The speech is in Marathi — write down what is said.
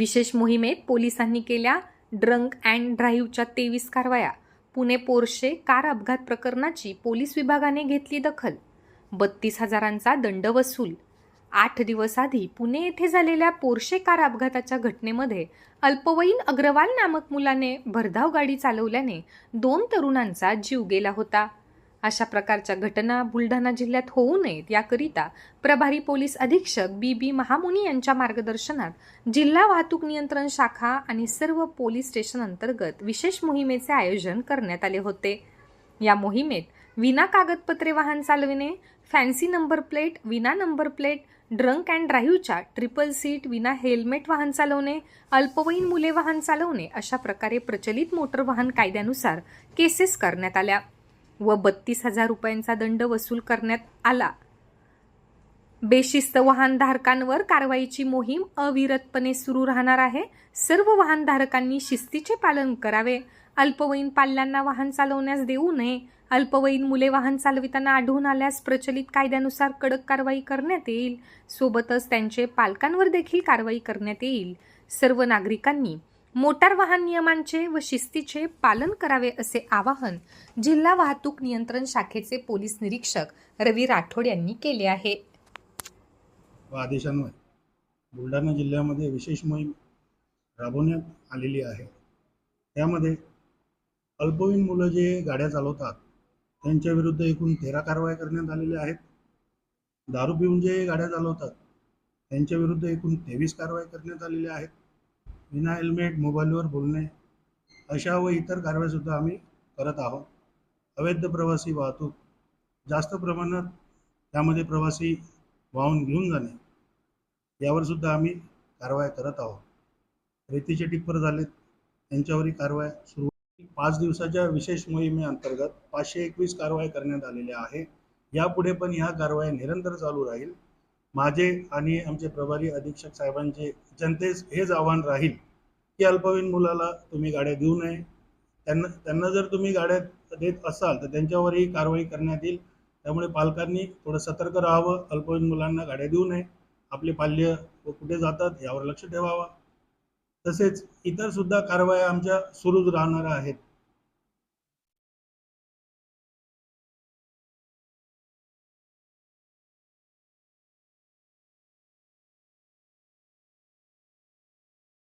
विशेष मोहिमेत पोलिसांनी केल्या ड्रंक अँड ड्राईव्हच्या तेवीस कारवाया. पुणे पोर्शे कार अपघात प्रकरणाची पोलीस विभागाने घेतली दखल. बत्तीस हजारांचा दंड वसूल. आठ दिवस आधी पुणे येथे झालेल्या पोर्शे कार अपघाताच्या घटनेमध्ये अल्पवयीन अग्रवाल नामक मुलाने भरधाव गाडी चालवल्याने दोन तरुणांचा जीव गेला होता. अशा प्रकारच्या घटना बुलढाणा जिल्ह्यात होऊ नयेत याकरिता प्रभारी पोलीस अधीक्षक बी बी महामुनी यांच्या मार्गदर्शनात जिल्हा वाहतूक नियंत्रण शाखा आणि सर्व पोलीस स्टेशन अंतर्गत विशेष मोहिमेचे आयोजन करण्यात आले होते. या मोहिमेत विना कागदपत्रे वाहन चालविणे फॅन्सी नंबर प्लेट विना नंबर प्लेट ड्रंक अँड ड्राईव्हच्या ट्रिपल सीट विना हेल्मेट वाहन चालवणे अल्पवयीन मुले वाहन चालवणे अशा प्रकारे प्रचलित मोटर वाहन कायद्यानुसार केसेस करण्यात आल्या. व बत्तीस हजार रुपयांचा दंड वसूल करण्यात आला. बेशिस्त वाहनधारकांवर कारवाईची मोहीम अविरतपणे सुरू राहणार आहे. सर्व वाहनधारकांनी शिस्तीचे पालन करावे. अल्पवयीन पाल्यांना वाहन चालवण्यास देऊ नये. अल्पवयीन मुले वाहन चालविताना आढळून आल्यास प्रचलित कायद्यानुसार कडक कारवाई करण्यात येईल. सोबतच त्यांचे पालकांवर देखील कारवाई करण्यात येईल. सर्व नागरिकांनी मोटार वाहन नियमांचे व शिस्तीचे पालन करावे असे आवाहन जिल्हा वाहतूक नियंत्रण शाखेचे पोलीस निरीक्षक रवी राठोड यांनी केले आहे. व आदेशान्वये बुलढाणा जिल्ह्यामध्ये विशेष मोहीम राबवण्यात आलेली आहे. त्यामध्ये अल्पवयीन मुलं जे गाड्या चालवतात त्यांच्याविरुद्ध एकूण तेरा कारवाया करण्यात आलेल्या आहेत. दारू पिऊन जे गाड्या चालवतात त्यांच्याविरुद्ध एकूण तेवीस कारवाई करण्यात आलेल्या आहेत. विना हेल्मेट मोबाईलवर बोलणे अशा व इतर कारवाईसुद्धा आम्ही करत आहोत. अवैध प्रवासी वाहतूक जास्त प्रमाणात त्यामध्ये प्रवासी वाहून घेऊन जाणे यावर सुद्धा आम्ही कारवाई करत आहोत. रेतीचे टिप्पर झालेत त्यांच्यावरही कारवाई सुरू पाच दिवसाच्या विशेष मोहिमेअंतर्गत पाचशे एकवीस कारवाई करण्यात आलेल्या आहे. यापुढे पण ह्या कारवाई निरंतर चालू राहील. माझे आणि आमचे प्रभारी अधीक्षक साहेबांचे जनतेस हेच आव्हान राहील की अल्पवयीन मुलाला तुम्ही गाड्या देऊ नये. त्यांना त्यांना जर तुम्ही गाड्या देत असाल तर त्यांच्यावरही कारवाई करण्यात येईल. त्यामुळे पालकांनी थोडं सतर्क राहावं अल्पवयीन मुलांना गाड्या देऊ नये. आपले पाल्य व कुठे जातात यावर लक्ष ठेवावं. तसेच इतर सुद्धा कारवाया आमच्या सुरूच राहणार आहेत.